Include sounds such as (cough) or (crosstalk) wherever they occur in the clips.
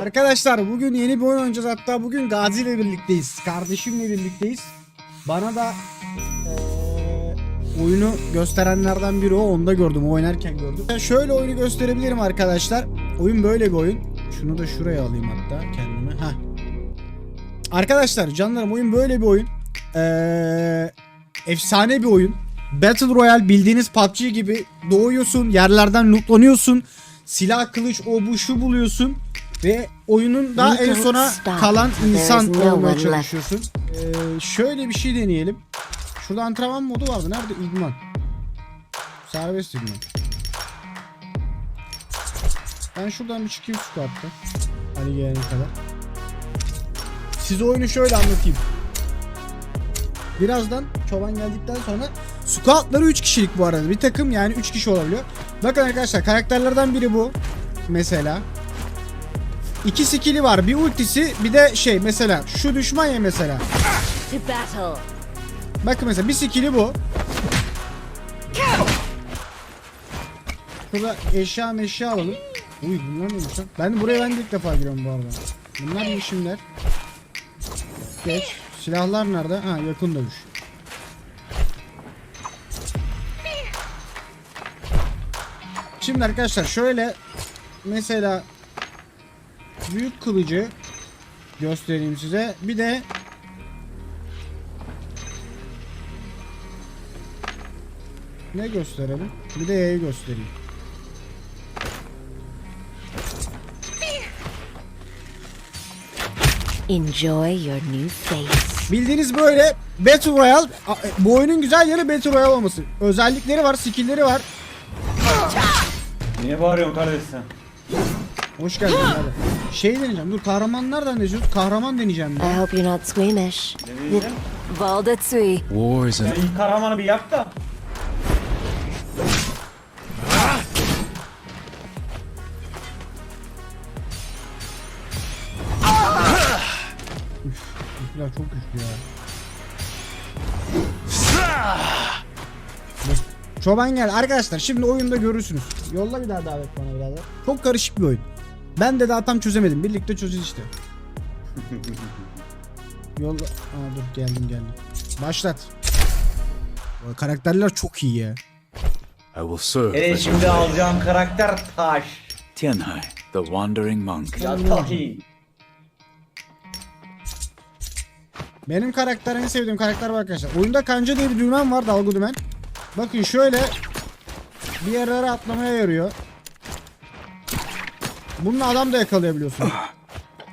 Arkadaşlar bugün yeni bir oyun oynayacağız. Hatta bugün Gazi ile birlikteyiz. Kardeşimle birlikteyiz. Bana da eee, oyunu gösterenlerden biri o. Onu da gördüm. O oynarken gördüm. Ya Şöyle oyunu gösterebilirim arkadaşlar. Oyun böyle bir oyun. Şunu da şuraya alayım hatta kendime. Heh. Arkadaşlar canlarım oyun böyle bir oyun. Eee, efsane bir oyun. Battle Royale bildiğiniz PUBG gibi doğuyorsun, yerlerden lootlanıyorsun. Silah, kılıç, o bu şu buluyorsun. Ve oyunun da We en sona kalan insan olmaya çalışıyorsun. Ee, şöyle bir şey deneyelim. Şurada antrenman modu vardı. Nerede? İdman. Serbest idman. Ben şuradan bir çıkayım squat'ta. Hani gelene kadar. Size oyunu şöyle anlatayım. Birazdan çoban geldikten sonra squatları 3 kişilik bu arada. Bir takım yani 3 kişi olabiliyor. Bakın arkadaşlar karakterlerden biri bu. Mesela. İki skill'i var. Bir ultisi bir de şey mesela şu düşman ya mesela. Bakın mesela bir skill'i bu. Burada eşya meşya alalım. Uy bunlar neymiş lan? Ben buraya ben de ilk defa giriyorum bu arada. Bunlar yeşimler. Geç. Silahlar nerede? Ha yakın dövüş. Şimdi arkadaşlar şöyle mesela büyük kılıcı göstereyim size. Bir de ne gösterelim? Bir de Y'yi göstereyim. Enjoy your new face. Bildiğiniz böyle Battle Royale e, bu oyunun güzel yanı Battle Royale olması. Özellikleri var, skill'leri var. Niye bağırıyorsun kardeş sen? Hoş geldin abi. Şey deneyeceğim. Dur kahramanlardan deneyeceğiz. Kahraman deneyeceğim I ben. hope you're not squeamish. Ne diyeceğim? Valda Tsui. War is an ilk kahramanı bir yap da. Ya çok güçlü ya. Çoban gel arkadaşlar şimdi oyunda görürsünüz. Yolla bir daha davet bana birader. Çok karışık bir oyun. Ben de daha tam çözemedim. Birlikte çözeceğiz işte. (laughs) Yolla. Aa dur geldim geldim. Başlat. Vay, Karakterler çok iyi ya. I will serve Hele şimdi alacağım karakter taş. Tianhai, the wandering monk. Ya. Benim karakter en sevdiğim karakter var arkadaşlar. Oyunda kanca diye bir dümen var dalga dümen. Bakın şöyle bir yerlere atlamaya yarıyor. Bununla adam da yakalayabiliyorsun.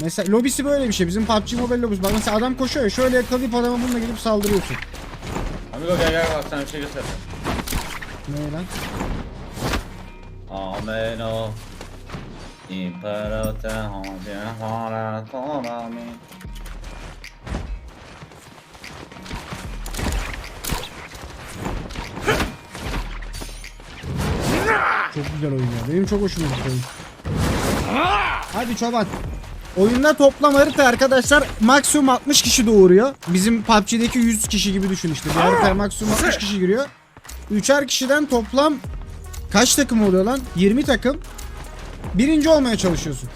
Mesela lobisi böyle bir şey. Bizim PUBG Mobile lobisi. Bak mesela adam koşuyor ya şöyle yakalayıp adama bununla gelip saldırıyorsun. Amigo gel gel bak sana bir şey göstereceğim. Ne lan? Ameno. İmparator Imparatorami. Çok güzel oyun ya. Benim çok hoşuma gitti oyun. Hadi çoban. Oyunda toplam harita arkadaşlar maksimum 60 kişi doğuruyor. Bizim PUBG'deki 100 kişi gibi düşün işte. Bir haritaya maksimum 60 kişi giriyor. Üçer kişiden toplam kaç takım oluyor lan? 20 takım. Birinci olmaya çalışıyorsun.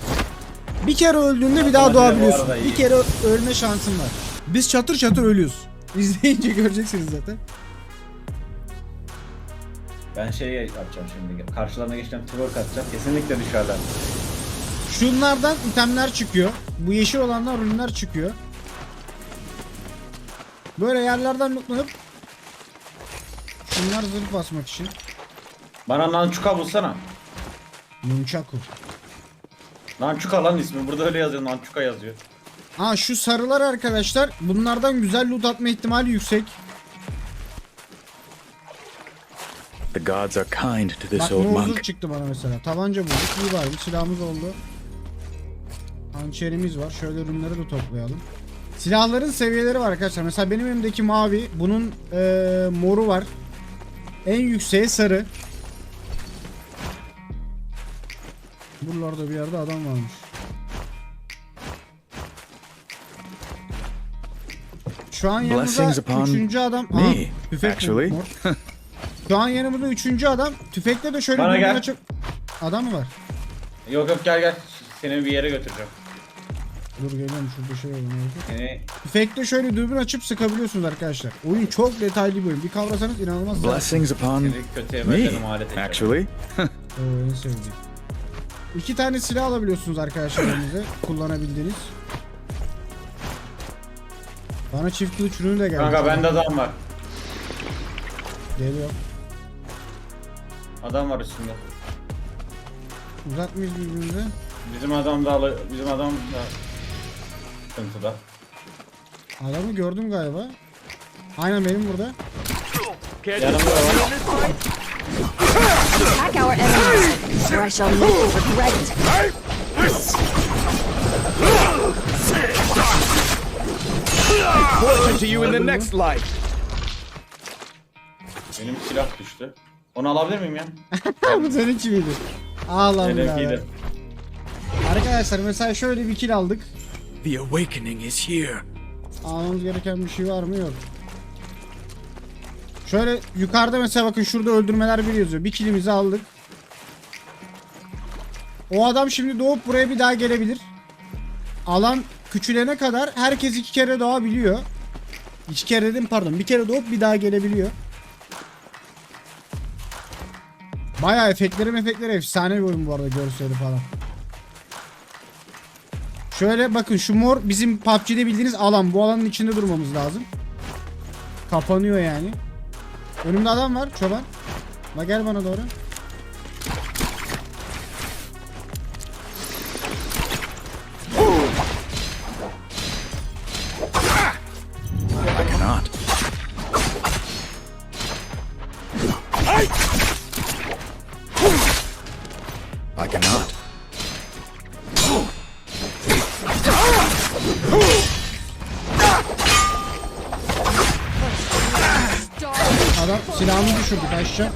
Bir kere öldüğünde bir daha doğabiliyorsun. Bir kere ölme şansın var. Biz çatır çatır ölüyoruz. (laughs) İzleyince göreceksiniz zaten. Ben şey yapacağım şimdi. Karşılarına geçeceğim twerk atacağım. Kesinlikle düşerler. Şunlardan itemler çıkıyor. Bu yeşil olanlar ürünler çıkıyor. Böyle yerlerden lootlanıp Şunlar zırh basmak için. Bana Nançuka bulsana. Nunchaku. Nançuka lan ismi. Burada öyle yazıyor. Nançuka yazıyor. Ha şu sarılar arkadaşlar bunlardan güzel loot atma ihtimali yüksek. The gods are kind to this Bak old muzur monk. çıktı bana mesela. Tabanca bulduk. İyi bari bir silahımız oldu. Hançerimiz var. Şöyle ürünleri de toplayalım. Silahların seviyeleri var arkadaşlar. Mesela benim elimdeki mavi. Bunun eee, moru var. En yükseği sarı. Buralarda bir yerde adam varmış. Şu an yanımızda üçüncü adam. Aha, tüfek actually. Şu an yanımızda üçüncü adam. Tüfekle de şöyle Bana bir gel. açıp... Adam mı var? Yok yok gel gel. Seni bir yere götüreceğim. Dur geliyorum şurada şey var. Efekte şöyle dürbün açıp sıkabiliyorsunuz arkadaşlar. Oyun çok detaylı bir oyun. Bir kavrasanız inanılmaz. Blessings upon kötüye me, alet actually. Oo, en sevdiğim. İki tane silah alabiliyorsunuz arkadaşlar elinize. Kullanabildiğiniz. Bana çift kılıç ürünü de geldi. Kanka bende adam var. Geliyor. Adam var üstünde. Uzak mıyız birbirimize? Bizim adam da alı- bizim adam da sıkıntıda. Adamı gördüm galiba. Aynen benim burada. Yanımda var. Attack our enemies, or I shall make you regret it. To you in the next life. Benim silah düştü. Onu alabilir miyim ya? (laughs) Bu senin miydi? Ağlam. Arkadaşlar mesela şöyle bir kill aldık. The awakening is here. Almamız gereken bir şey var mı? Yok. Şöyle yukarıda mesela bakın şurada öldürmeler bir yazıyor. Bir killimizi aldık. O adam şimdi doğup buraya bir daha gelebilir. Alan küçülene kadar herkes iki kere doğabiliyor. İki kere dedim pardon. Bir kere doğup bir daha gelebiliyor. Bayağı efektleri efektleri efsane bir oyun bu arada görseli falan. Şöyle bakın şu mor bizim PUBG'de bildiğiniz alan. Bu alanın içinde durmamız lazım. Kapanıyor yani. Önümde adam var çoban. La gel bana doğru. Adam silahını düşürdü aşağı.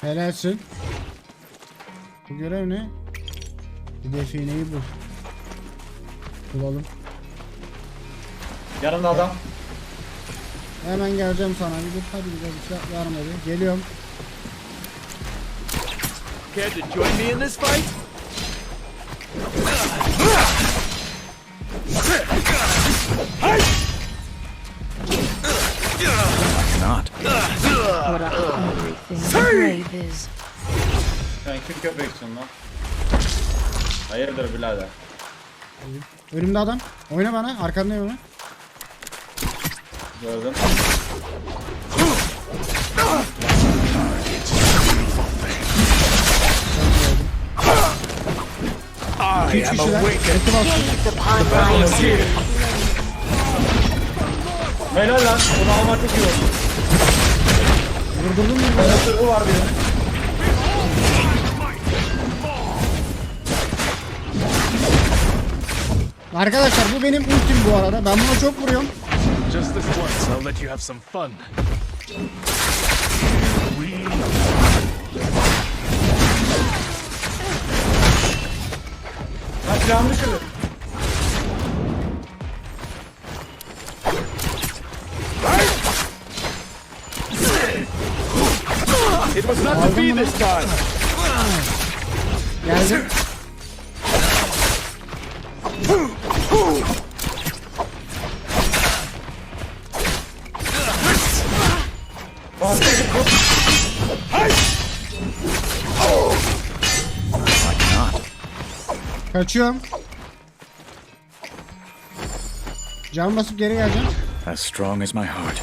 Helalsin. Bu görev ne? Bir defineyi bul. Bulalım. Yanımda adam. Hemen geleceğim sana. Bir dur hadi bir de bir şey hadi. Geliyorum. Care to join me in this fight? Cannot. What a hungry thing the brave is. Sen kim köpeksin lan? Hayırdır birader? Önümde adam. Oyna bana. Arkandayım oyna. Gördüm. I Üç am kişiler. my beauty. Helal lan. Bunu almak çok iyi oldu. Vurdurdum mu? Bana sırrı var birinin. Arkadaşlar bu benim ultim bu arada. Ben buna çok vuruyorum. Just this once, I'll let you have some fun. Lan silahımı düşürdü. It was not to be this time. Geldim. I Kaçıyorum. Can basıp geri geleceğim. As strong as my heart.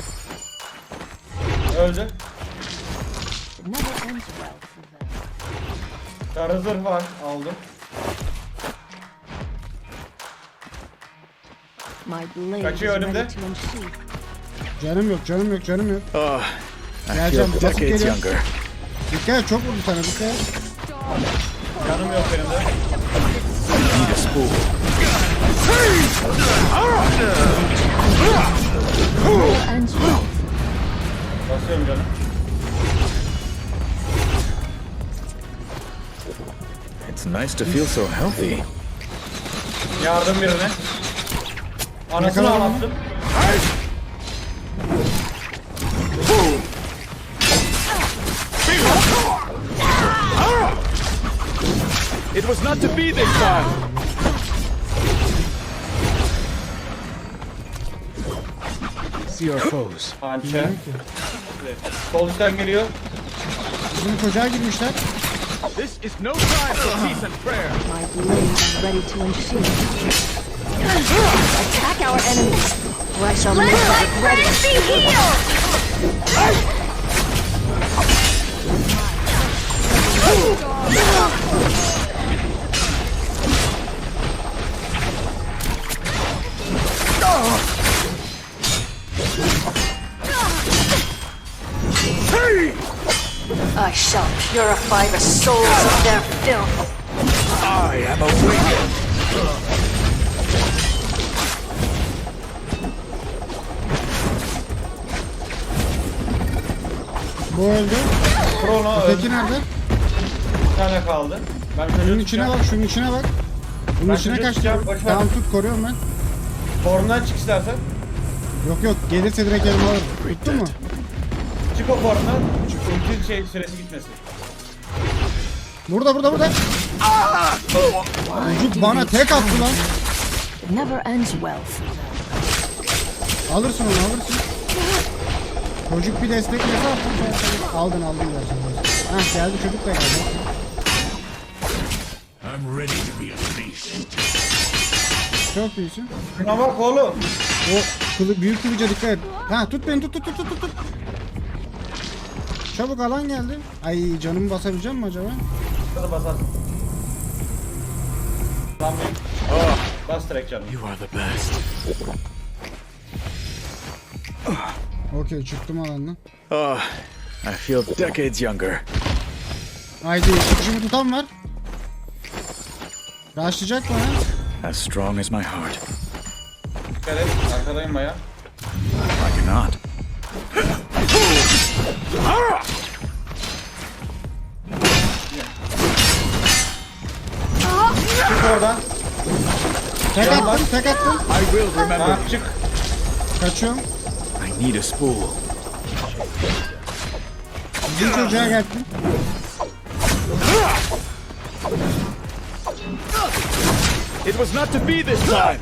Öldü. Sarı zırh var. Aldım. My blade Kaçıyor is ready önümde. to unsheath. Canım yok, canım yok, canım yok. Oh, I Geleceğim, feel basıp decades geliyorum. younger. Dikkat et, çok vurdu sana, dikkat et. Canım yok benim de. Basıyorum canım. It's nice to feel so healthy. Yardım birine. Anasını Yakaladım. ağlattım. It was not to be this time. See our foes. Hançer. Sol üstten geliyor. Bizim çocuğa girmişler. This is no time for peace and prayer. My blade is ready to ensue. Attack our enemies, or I shall live to regret it. I purify the souls of their filth. I am awakened. Bu öldü. Krono öldü. Öteki nerede? Bir tane kaldı. Ben çocuğu Şunun içine tutacağım. bak, şunun içine bak. Bunun Ben içine tutacağım, boş ver. Tamam tut, koruyorum ben. Formdan çık istersen. Yok yok, gelirse direkt elime alırım. Tuttun mu? Çık o formdan. Ulti şey süresi gitmesin. Burada, burada, burada. Çocuk bana tek attı lan. Never ends well. Alırsın onu, alırsın. Çocuk bir desteklese attın. Aldın, aldın gerçekten. Hah geldi çocuk da geldi. Çok iyisin. Şuna bak oğlum. O kılı, büyük kılıca dikkat et. Ha tut beni tut tut tut tut tut. tut. Çabuk alan geldi. Ay canımı basabileceğim mi acaba? Hadi basar. Lan bir. Bas direkt canım. You are the best. Okey çıktım alandan. Oh, I feel decades younger. Haydi çıkışımı tutan var. Başlayacak bana. As strong as my heart. Dikkat et. Arkadayım baya. I cannot. Oradan. Tek attım tek attım. I will remember. Tamam çık. Kaçıyorum. I need a spool. Bizim çocuğa geldim. It was not to be this time.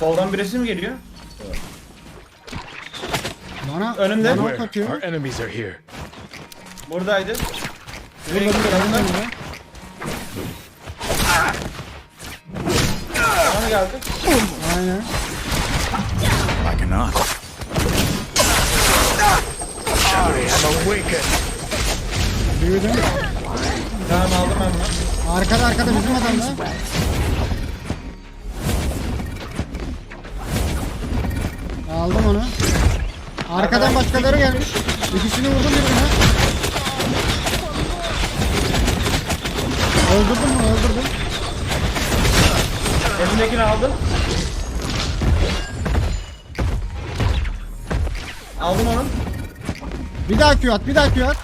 Soldan birisi mi geliyor? Bana, Önümde. bana Where? atıyor. Our enemies are here. Buradaydı. Burada burada Yanında. yanında. Bana geldi. Aynen. I cannot. I am awakened. Büyüdüm. Tamam aldım ben bunu. Arkada arkada bizim adam da. Aldım onu. Arkadan başkaları gelmiş. İkisini vurdum birbirine. Öldürdüm bunu öldürdüm. Elimdekini aldım. Aldım onu. Bir daha Q at bir daha Q at.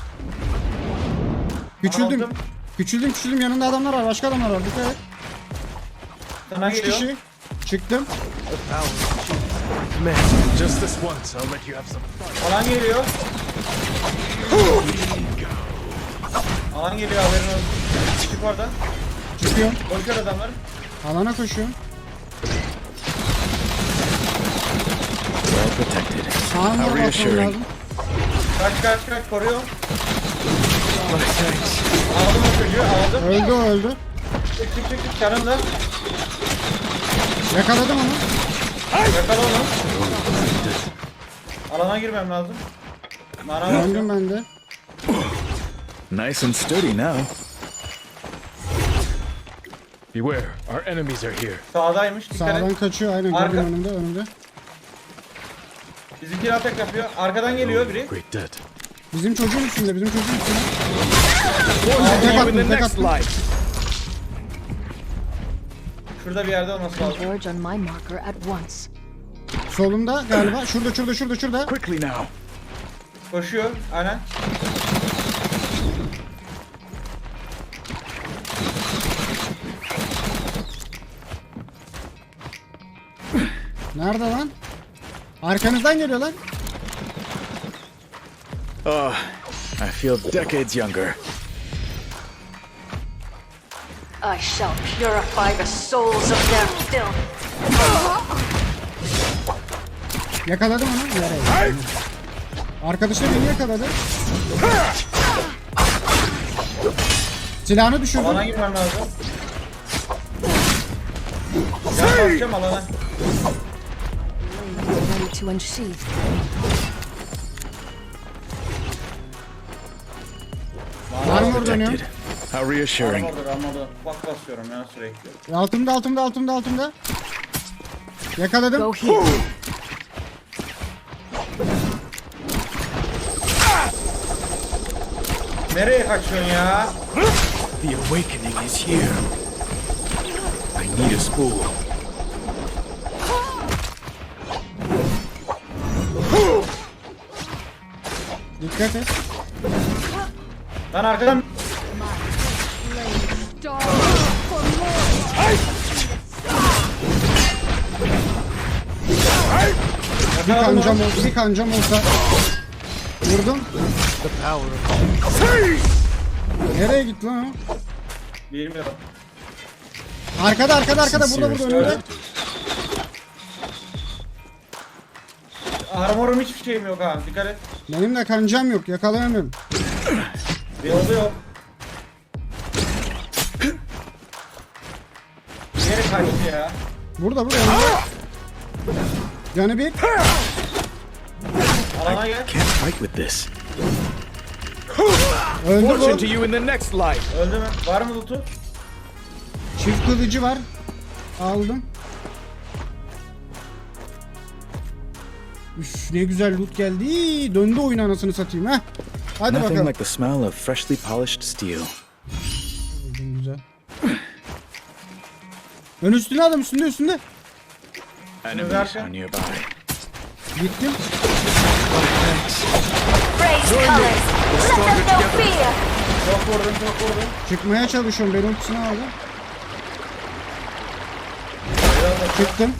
Küçüldüm. Aldım. Küçüldüm küçüldüm yanında adamlar var başka adamlar var dikkat et. Sana 3 geliyor. kişi. Çıktım. Man, just this once, I'll let you have some fun. Alan geliyor. Alan geliyor haberin olsun. Çık oradan. Çıkıyorum. Korkuyor adamlar. Alana koşuyorum. Well protected. Sağına How bakmam reassuring. lazım. Kaç kaç kaç koruyor. Aldım o çocuğu aldım. Öldü o öldü. Çık çık çık çık yanımda. Yakaladım onu. Yakala onu. Alana girmem lazım. Bana Döndüm bakıyor. ben de. Nice and sturdy now. Beware, our enemies are here. Sağdaymış. Dikkat Sağdan et. kaçıyor aynen Arka. gördüm önümde önümde. Bizimki atak yapıyor. Arkadan geliyor biri. Great dead. Bizim çocuğun üstünde bizim çocuğun üstünde. See Tek attım tek attım. Şurada bir yerde olması lazım. Converge on my marker at once. Solumda galiba. Şurada şurada şurada şurada. Quickly now. Koşuyor. Aynen. Nerede lan? Arkanızdan geliyor lan. Oh, I feel decades younger. I shall purify the souls of their filth. Yakaladım onu. Nereye? Arkadaşı beni yakaladı. Silahını düşürdüm. Alana girmem lazım. Ya bakacağım alana. Ready to unsheathe. Armor dönüyor. Protected. How reassuring. Armordur armordur. Bak basıyorum ya sürekli. Altımda altımda altımda altımda. Yakaladım. Go here. Nereye kaçıyorsun ya? The awakening is here. I need a spool. Dikkat et. Lan arkadan Bir kancam olsa, bir kancam olsa. Vurdum. Nereye gitti lan o? Bilmiyorum. Arkada arkada arkada burada burada önümde. Armorum hiçbir şeyim yok ha. Dikkat et. Benim de kancam yok yakalayamıyorum. Bir yolu yok. Nereye kaçtı ya? Burada burada. Canı bir. Alana gel. Can't fight with this. Öldü Fortune bu. to you in the next life. Öldü mü? Var mı loot'u? Çift kılıcı var. Aldım. Üf ne güzel loot geldi. Döndü oyun anasını satayım ha. Hadi Nothing bakalım. like the smell of freshly polished steel. Güzel. Ön üstüne adam üstünde üstünde. Enemies are nearby. Gittim. Raise colors. Let them know fear. Çok vurdum çok vurdum. Çıkmaya çalışıyorum. Ben ultisini aldım. Çıktım.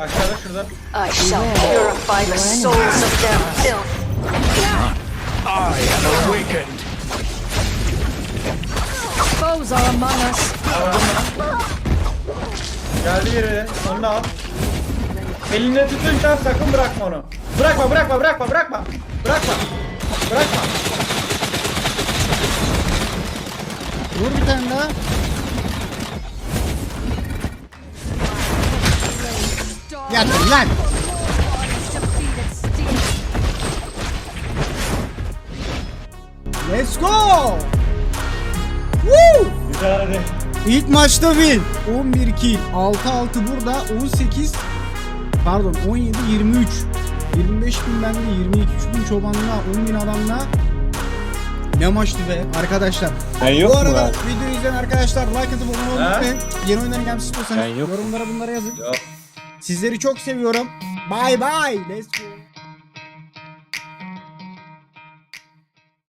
Aşağıda şurada. I shall purify the souls of their filth. I am awakened. Foes are among us. Geldi biri. Onu al. Elinde tutunca sakın bırakma onu. Bırakma bırakma bırakma bırakma. Bırakma. Bırakma. Vur bir tane daha. Yatın lan. Let's go. Woo! Güzel hadi. İlk maçta win. 11 kill. 6-6 burada. 18 pardon 17 23. 25 bin bende 22 bin çobanla 10 bin adamla ne maçtı be arkadaşlar. Bu arada videoyu izleyen arkadaşlar like atıp abone olmayı unutmayın. Yeni oyunları gelmiş istiyorsanız yorumlara bunlara yazın. Yok. Sizleri çok seviyorum. Bye bye. Let's go.